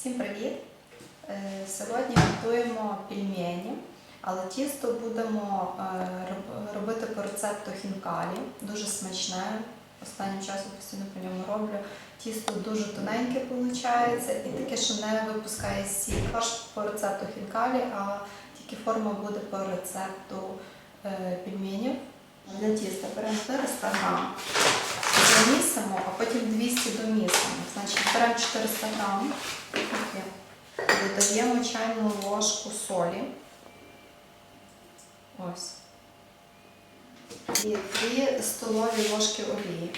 Всім привіт! Е, Сьогодні готуємо пельмені, але тісто будемо е, робити по рецепту хінкалі. Дуже смачне. Останнім часом постійно по ньому роблю. Тісто дуже тоненьке виходить і таке, що не випускає сік. Аж по рецепту хінкалі, а тільки форма буде по рецепту е, пельменів. Для тіста беремо 400 грам, замісимо, а потім 200 домісимо. Значить, беремо 400 грам, таке. додаємо чайну ложку солі. Ось. І 2 столові ложки олії.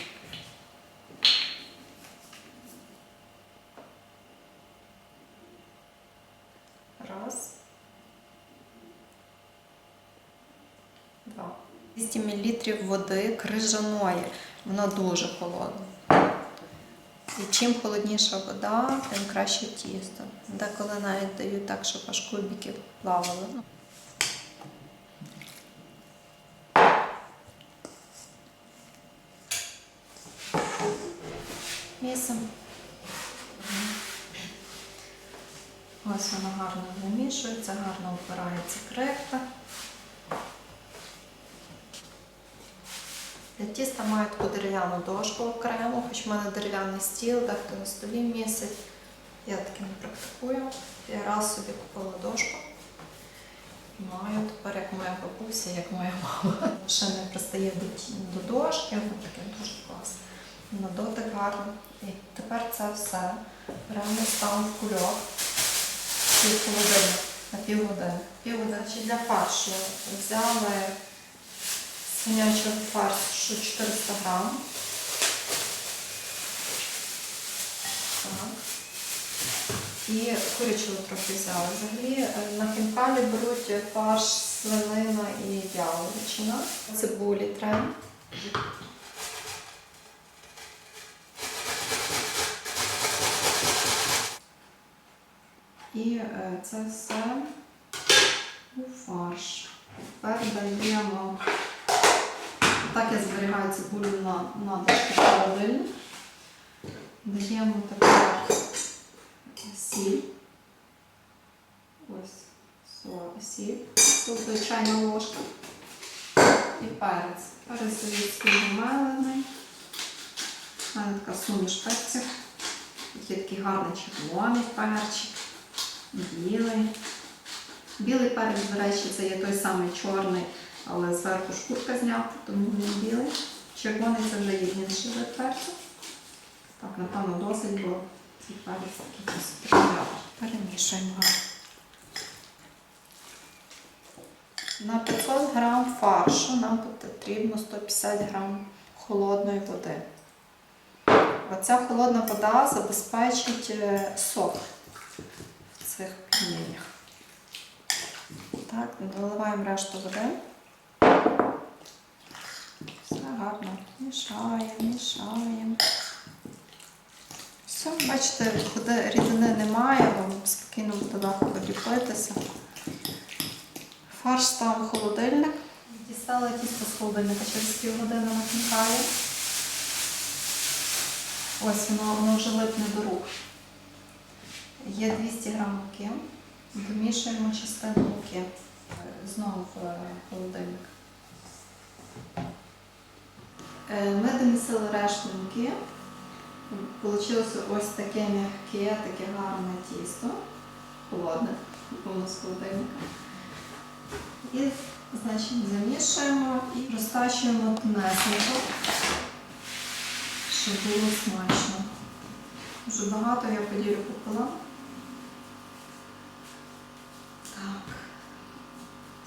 Раз. Два. 200 мл води крижаної. Вона дуже холодна. Чим холодніша вода, тим краще тісто. Деколи навіть дають так, щоб аж кубики плавали. Місимо. Ось воно гарно вимішується, гарно впирається крихта. Для тіста маю таку дерев'яну дошку окремо, хоч в мене дерев'яний стіл, дехто на столі місить. Я таке не практикую. Я раз собі купила дошку. Маю тепер, як моя бабуся, як моя мама. Ще не пристає до, дошки, воно таке дуже класне. На дотик гарно. І тепер це все беремо ставимо в кульок пів на півгодини. Півгодини для фаршу взяли свинячого фаршу 400 грам. І курячого трохи взяли. Взагалі е, на хінкалі беруть фарш, свинина і яловичина. Цибулі треба. І е, це все у фарш. Тепер даємо, так я зберігаю цибулю на, дошки холодильник. Даємо тепер сіль. Ось сіль. Тут звичайна ложка. І перець. Перець свій мелений. У мене така суміш перців. Є такий гарний червоний перчик, білий. Білий перець, до речі, це є той самий чорний, але зверху шкурка знята, тому він білий. Червоний це вже є інший вид перцю. Так, напевно, досить, бо цей перець такий досить. Перемішуємо. На 500 грам фаршу нам потрібно 150 грам холодної води. Оця холодна вода забезпечить е, сок в цих пельменях. Так, доливаємо решту води. Гарно. Мішаємо, мішаємо. Все, бачите, води рідини немає, вам спокійно буде легко ліпитися. Фарш ставимо в холодильник. Дістала тісто з холодильника через півгодини на хінкалі. Ось воно, воно вже липне до рук. Є 200 грам муки. Домішуємо частину муки е, знову в е, холодильник. Е, Ми домісили решту муки. Получилося ось таке м'яке, таке гарне тісто. Холодне, повно з холодильника. І, значить, замішуємо і розтачуємо тонесенько щоб було смачно. Дуже багато я поділю пополам. Так.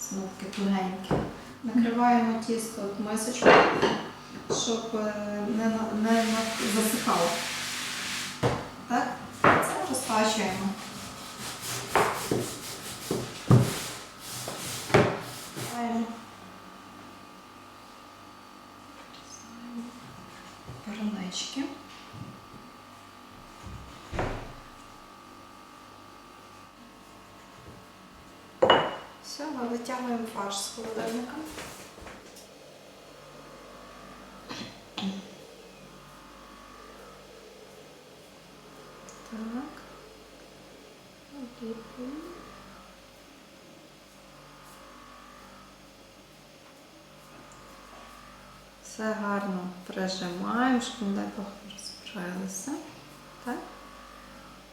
Знову таке тугеньке. Накриваємо тісто от мисочку, щоб е, не, не засихало. Так? Це розтачуємо. Ставимо. Все, ми витягуємо фарш з холодильника. Так. Приліплюємо. Все гарно прижимаємо, щоб не Бог розкрилися. Так.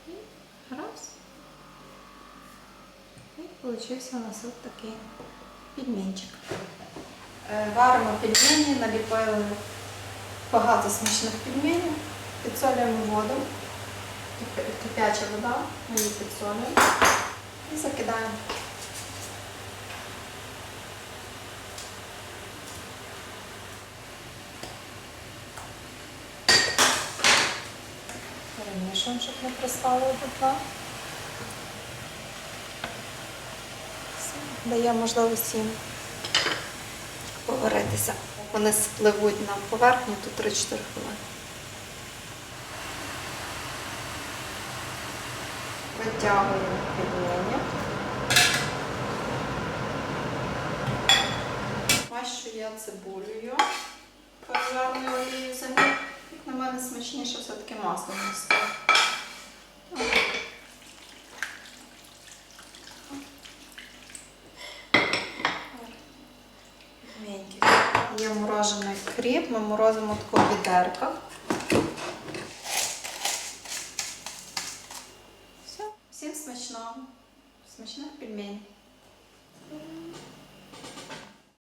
І раз. І получився у нас от такий пельменчик. Е, Варимо пельмені, наліпили багато смачних пельменів, підсолюємо воду, кипяча вода, ми її підсолюємо і закидаємо. Перемішуємо, щоб не пристало до дна. Дає можливість їм поваритися. Вони спливуть на поверхню тут 3-4 хвилини. Витягуємо пельмені. Смащу я цибулею пожарною олією землі. Як на мене смачніше все-таки масло. М'який. Є морожений кріп, ми морозимо таку відерках. Все, всім смачного, смачних пельменей.